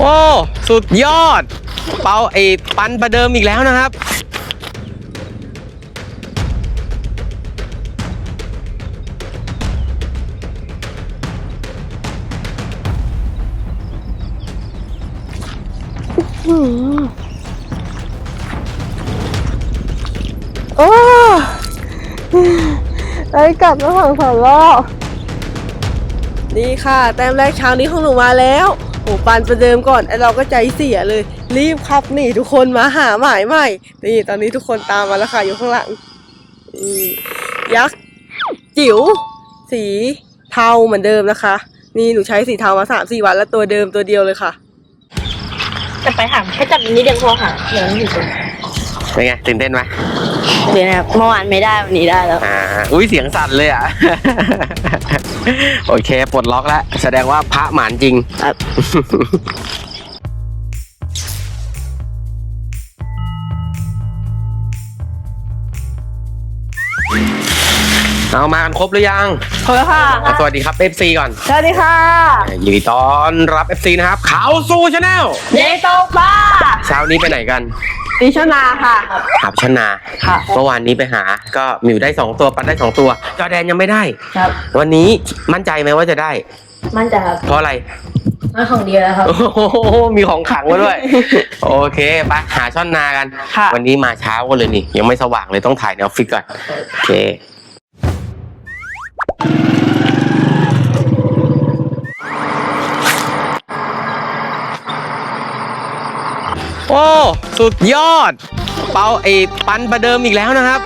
โอ้ สุดยอด เปาไอ้ปันประเดิมอีกแล้วนะครับ โอ้ไอ้กลับมาฝั่งสองรอบนี่ค่ะ แต้มแรกเช้านี้ของหนูมาแล้ว โอ้ปันประเดิมก่อนไอเราก็ใจเสียเลย รีบขับหนีทุกคนมาหาหมายใหม่นี่ตอนนี้ทุกคนตามมาแล้วค่ะอยู่ข้างหลังอืมยักษ์จิ๋วสีเทาเหมือนเดิมนะคะ นี่หนูใช้สีเทามาสามสี่วันแล้วตัวเดิมตัวเดียวเลยค่ะจะไปหาแค่จับนิดเดียวพอค่ะเดี๋ยวมันอยู่ตรงเป็นไงตื่นเต้นไหม เดี๋ยวนะครับเมื่อวานไม่ได้วันนี้ได้แล้ว อ่าอุ้ยเสียงสั่นเลยอะ โอเคปลดล็อกแล้ว แสดงว่าพระหมานจริง ครับ เอามากันครบหรือยังขอบคุณค่ะ อะสวัสดีครับ FC ก่อนสวัสดีค่ะอะยินดีต้อนรับ FC นะครับ เขาสู่ชาแนลเยโตป้าเช้านี้ไปไหนกัน ดิชนาค่ะ หาชนาค่ะ เมื่อวานนี้ไปหา ก็มิวได้2ตัวปันได้2ตัว จอแดนยังไม่ได้ ครับ วันนี้มั่นใจไหมว่าจะได้ มั่นใจครับเพราะอะไรมันของเดียวแล้วครับ โอ้โห มีของขลังมาด้วย โอเค ไปหาช่อนนากัน ค่ะ วันนี้มาเช้ากันเลยนี่ ยังไม่สว่างเลยต้องถ่ายในออฟฟิศก่อน โอเค โอ้ สุดยอด เปาไอ้ปันประเดิมอีกแล้วนะครับ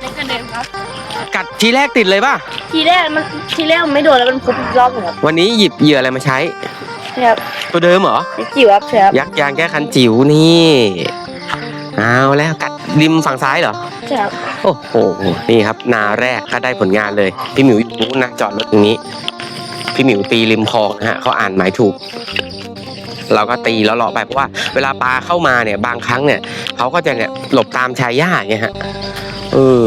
เล่นกันเดิมครับ กัดทีแรกติดเลยป่ะ ทีแรกมันทีแรกมันไม่โดนแล้วมันพุบอีกรอบหนึ่งครับวันนี้หยิบเหยื่ออะไรมาใช้ นี่ครับตัวเดิมเหรอนี่จิ๋วครับใช่ครับยักษ์ยางแก้คันจิ๋วนี่ เอาแล้วกัดริมฝั่งซ้ายเหรอใช่ครับโอ้โห นี่ครับ นาแรกก็ได้ผลงานเลย พี่หมิวอยู่นู้นนะจอดรถตรงนี้ พี่หมิวตีริมคลองนะฮะเขาอ่านหมายถูก เราก็ตีแล้วเลาะไปเพราะว่าเวลาปลาเข้ามาเนี่ยบางครั้งเนี่ยเขาก็จะเนี่ยหลบตามชายหญ้าอย่างเงี้ยฮะเออ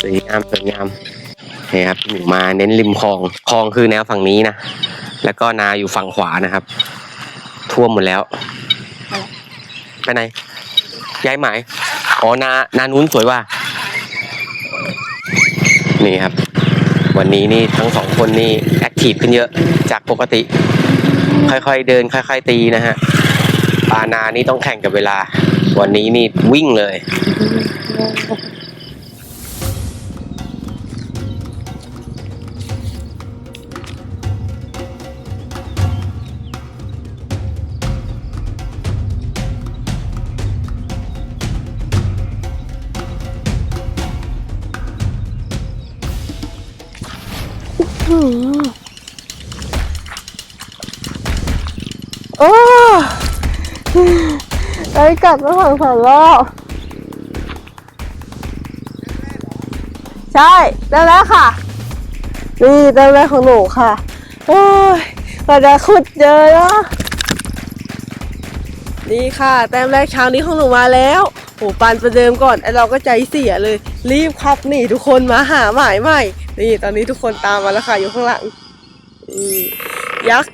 สวยงามสวยงามนี่ครับพี่หมิวมาเน้นริมคลองคลองคือแนวฝั่งนี้นะแล้วก็นาอยู่ฝั่งขวานะครับ ท่วมหมดแล้วไปไหนย้ายหมายอ๋อนานานู้นสวยว่า นี่ครับ วันนี้นี่ทั้งสองคนนี่แอคทีฟขึ้นเยอะจากปกติ ค่อยๆเดิน ค่อยๆตีนะฮะปานานี่ต้องแข่งกับเวลา วันนี้นี่วิ่งเลย โอ้ไอ้กลับมาฝั่งสองรอบใช่ได้แล้วค่ะ นี่ได้แล้วของหนูค่ะ โอ้ยกว่าจะขุดเจอแล้วนี่ค่ะ แต้มแรกเช้านี้ของหนูมาแล้วโอ้ปันประเดิมก่อนไอเราก็ใจเสียเลย รีบขับหนีทุกคนมาหาหมายใหม่ นี่ตอนนี้ทุกคนตามมาแล้วค่ะอยู่ข้างหลังยักษ์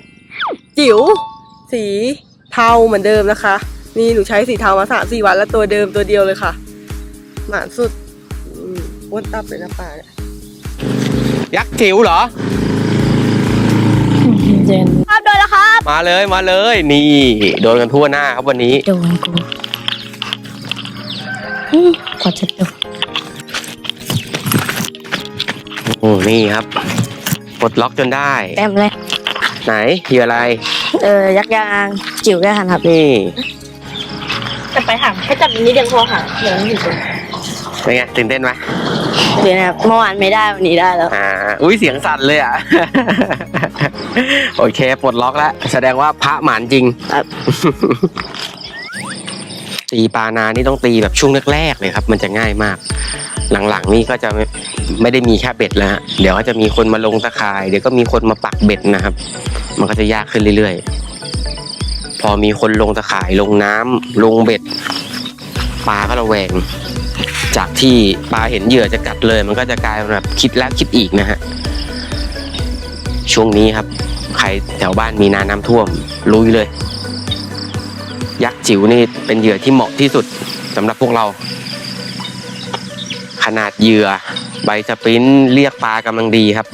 จิ๋ว สีเทาเหมือนเดิมนะคะ นี่หนูใช้สีเทามาสามสี่วันแล้วตัวเดิมตัวเดียวเลยค่ะ หมานสุดอืมอ้วนตับเลยนะป่าเนี่ยยักษ์จิ๋วเหรอเจนครับโดนแล้วครับ มาเลยมาเลย นี่ โดนกันทั่วหน้าครับวันนี้ โดนกูอืมกว่าจะโดนโอ้นี่ครับปลดล็อกจนได้แต้มแรก ไหนเหยื่ออะไรเออยักษ์ยางจิ๋วแค่หันครับนี่จะไปหาแค่จับนิดเดียวพอค่ะเดี๋ยวมันอยู่ตรงเป็นไงตื่นเต้นไหมเดี๋ยวนะครับเมื่อวานไม่ได้วันนี้ได้แล้วอ่าอุ้ยเสียงสั่นเลยอะ โอเคปลดล็อกแล้วแสดงว่าพระหมานจริง ครับ ตีปลานานี่ต้องตีแบบช่วงแรกๆเลยครับ มันจะง่ายมาก หลังๆนี่ก็จะไม่ไม่ได้มีแค่เบ็ดแล้วฮะเดี๋ยวก็จะมีคนมาลงตะข่าย เดี๋ยวก็มีคนมาปักเบ็ดนะครับ มันก็จะยากขึ้นเรื่อยๆ พอมีคนลงตะข่ายลงน้ำลงเบ็ดปลาก็ระแวง จากที่ปลาเห็นเหยื่อจะกัดเลย มันก็จะกลายเป็นแบบคิดแล้วคิดอีกนะฮะช่วงนี้ครับใครแถวบ้านมีนาน้ำท่วมลุยเลย ยักษ์จิ๋วนี่เป็นเหยื่อที่เหมาะที่สุดสำหรับพวกเรา ขนาดเหยื่อ ใบสปรินต์เรียกปลากำลังดีครับ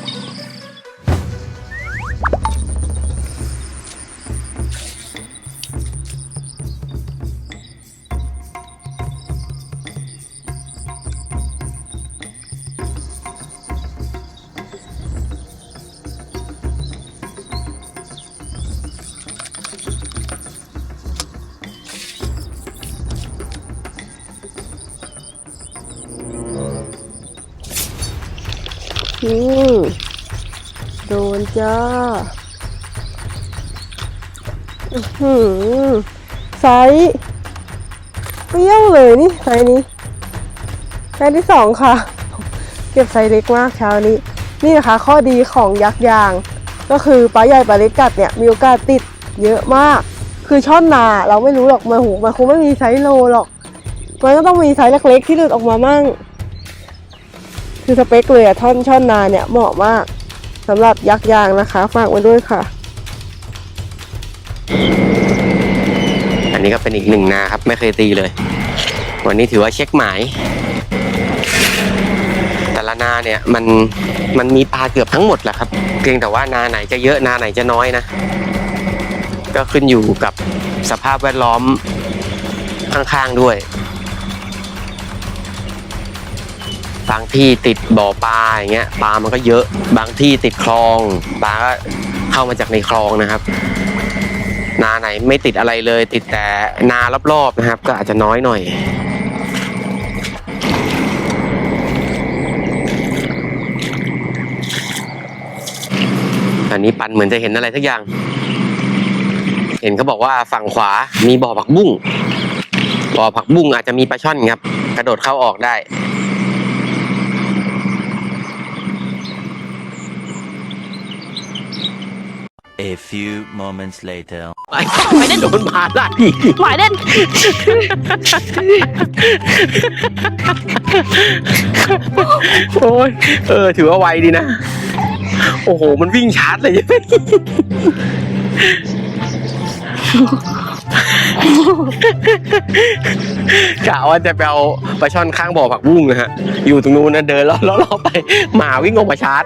อืมโดนจ้าหือไซส์เปรี้ยวเลยนี่ไซส์นี้ไซส์ที่สองค่ะ เก็บไซส์เล็กมากเช้านี้ นี่นะคะ ข้อดีของยักษ์ยาง ก็คือปลาใหญ่ปลาเล็กกัดเนี่ยมีโอกาสติดเยอะมาก คือช่อนนาเราไม่รู้หรอกมันหูมันคงไม่มีไซส์โลหรอกมันก็ต้องมีไซส์เล็กๆที่หลุดออกมามั่ง คือสเปคเลยอะท่อนช่อนนาเนี่ยเหมาะมากสำหรับยักษ์ยางนะคะ ฝากไว้ด้วยค่ะ อันนี้ก็เป็นอีกหนึ่งนาครับ ไม่เคยตีเลย วันนี้ถือว่าเช็คหมาย แต่ละนาเนี่ยมันมันมีปลาเกือบทั้งหมดแหละครับ เพียงแต่ว่านาไหนจะเยอะนาไหนจะน้อยนะ ก็ขึ้นอยู่กับสภาพแวดล้อมข้างๆด้วย บางที่ติดบ่อปลาอย่างเงี้ยปลามันก็เยอะบางที่ติดคลองปลาก็เข้ามาจากในคลองนะครับ นาไหนไม่ติดอะไรเลย ติดแต่นารอบๆนะครับ ก็อาจจะน้อยหน่อยตอนนี้ปันเหมือนจะเห็นอะไรสักอย่าง เห็นเขาบอกว่าฝั่งขวามีบ่อผักบุ้งบ่อผักบุ้งอาจจะมีปลาช่อนครับ กระโดดเข้าออกได้ A few moments later. ไม่ได้โดนปลาได้หมายเล่นโอ้ยเออ ถือว่าไวดีนะ โอ้โห มันวิ่งชาร์จเลยกะว่าจะไปเอาปลาช่อนข้างบ่อผักบุ้งนะฮะ อยู่ตรงนู้นนะเดินล้วล้อๆไป หมาวิ่งออกมาชาร์จ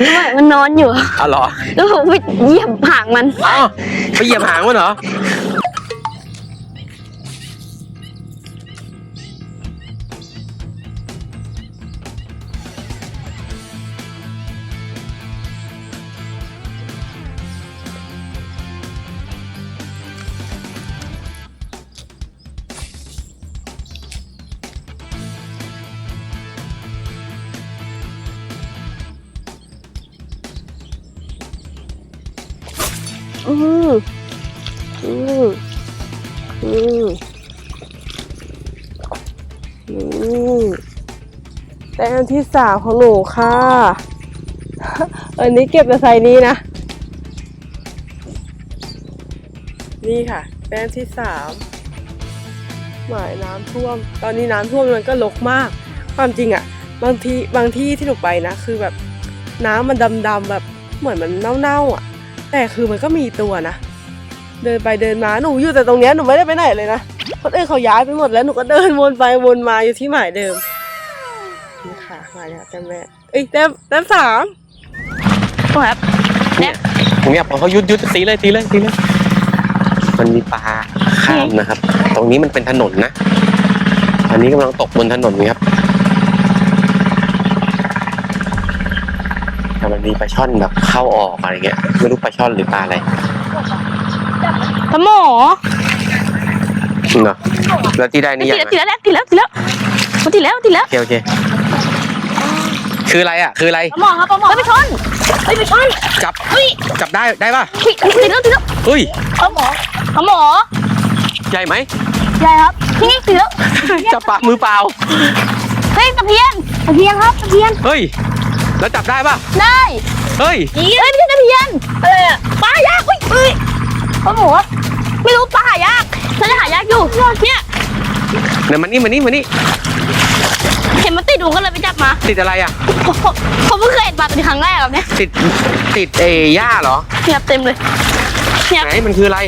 ไม่มันนอนอยู่ เอาเหรอ แล้วผมไปเหยียบหางมันอ้าวไปเหยียบหางมันเหรออื อืมอืมอืมแต้มที่สามของหนูค่ะอันนี้เก็บแต่ไซส์นี้นะ นี่ค่ะแต้มที่สามหมายน้ำท่วม ตอนนี้น้ำท่วมมันก็ลกมาก ความจริงอะบางทีบางที่ที่หนูไปนะ คือแบบน้ำมันดำๆแบบเหมือนมันเน่าๆอะแต่คือมันก็มีตัวนะ เดินไปเดินมาหนูอยู่แต่ตรงเนี้ยหนูไม่ได้ไปไหนเลยนะคนอื่นเขาย้ายไปหมดแล้วหนูก็เดินวนไปวนมาอยู่ที่หมายเดิมนี่ค่ะหมายเนี่ยแต้มแรกเอ้ยแต้มแต้มสามครับผมอยากบอกเขายุดยุดตีเลยตีเลยตีเลยมันมีปลาข้ามนะครับ ตรงนี้มันเป็นถนนนะอันนี้กำลังตกบนถนนครับแต่มันมีปลาช่อนแบบเข้าออกอะไรเงี้ยไม่รู้ปลาช่อนหรือปลาอะไร สมอเนาะแล้วที่ได้นี่ติยัดงแล้วติดแล้วติดแล้วติดแล้วติดแล้วติดแล้วโอเคโอเคคืออะไรอะ คืออะไรสมอครับสมอไปชนไปไปชนจับจับได้ได้ป่ะติดติดแล้วติดแล้วเฮ้ยสมอสมอใหญ่ไหมใหญ่ครับนี่ติดแล้วจับปลามือเปล่าเฮ้ยตะเพียนตะเพียนครับตะเพียนเฮ้ยแล้วจับได้ป่ะได้เฮ้ยเฮ้ยไม่ใช่ตะเพียนอะไร เนี่ยเนี่ยมันนี่มันนี่มันนี่เห็นมันติดหนูก็เลยไปจับมาติดอะไรอะ ผมผมผมเพิ่งเคยเห็นปลาตัวนี้ครั้งแรกแบบเนี้ยติดติดเอหญ้าเหรอเนี่ยเต็มเลย เนี่ย ไหนมันคืออะไร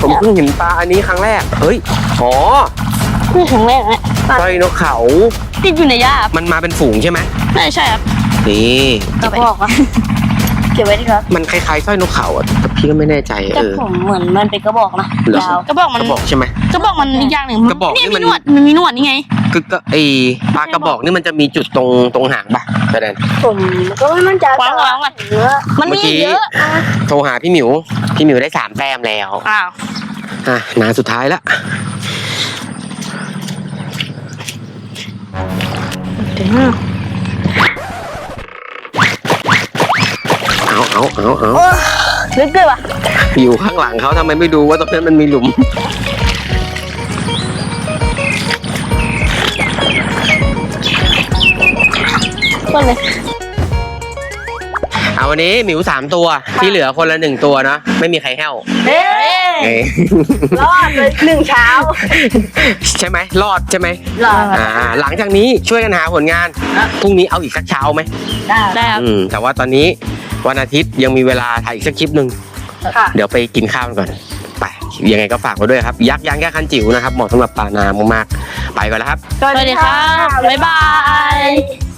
ผมเพิ่งเห็นปลาอันนี้ครั้งแรก เฮ้ย อ๋อนี่ครั้งแรกนะปลาสร้อยนกเขา ติดอยู่ในหญ้าครับมันมาเป็นฝูงใช่ไหมน่าจะใช่ครับ นี่จะบอกว่า เก็บไว้ดีครับมันคล้ายๆสร้อยนกเขาอะแต่พี่ก็ไม่แน่ใจแต่เออ ผมเหมือนมันเป็นกระบอกนะเหรอ ยาว กระบอกมันกระบอกใช่ไหม กระบอกมันอีกอย่างหนึ่งกระบอกนี่นี่มัมีน หนวดมันมีหนวดนี่ไง คือก็ไอปลากระบอกนี่มันจะมีจุดตรงตรงหางปะแสดงผมก็ไม่มั่นใจวางวางมันมันมีเมื่อกี้ เยอะโทรหาพี่หมิว พี่หมิวได้สามแต้มแล้ว อ้าวอะนาสุดท้ายละเอาเอาเอาเอาลึกเลยว่ะอยู่ข้างหลังเขาทำไมไม่ดูว่าตรงนั้นมันมีหลุม ต้นเลย เอาวันนี้หมิวสามตัวที่เหลือคนละหนึ่งตัวเนาะไม่มีใครแห้วเอ๊เอ้ยรอดเลยหนึ่งเช้าใช่ไหมรอดใช่ไหมรอดอ่าหลังจากนี้ช่วยกันหาผลงานพรุ่งนี้เอาอีกสักเช้าไหมได้ ได้ครับ อืมแต่ว่าตอนนี้ วันอาทิตย์ยังมีเวลาถ่ายอีกสักคลิปหนึ่งค่ะ เดี๋ยวไปกินข้าวกันก่อน ไป ยังไงก็ฝากไว้ด้วยครับ ยักษ์ยางแก้คันจิ๋วนะครับเหมาะสำหรับปลานามากๆ ไปก่อนแล้วครับ สวัสดีครับ บ๊ายบาย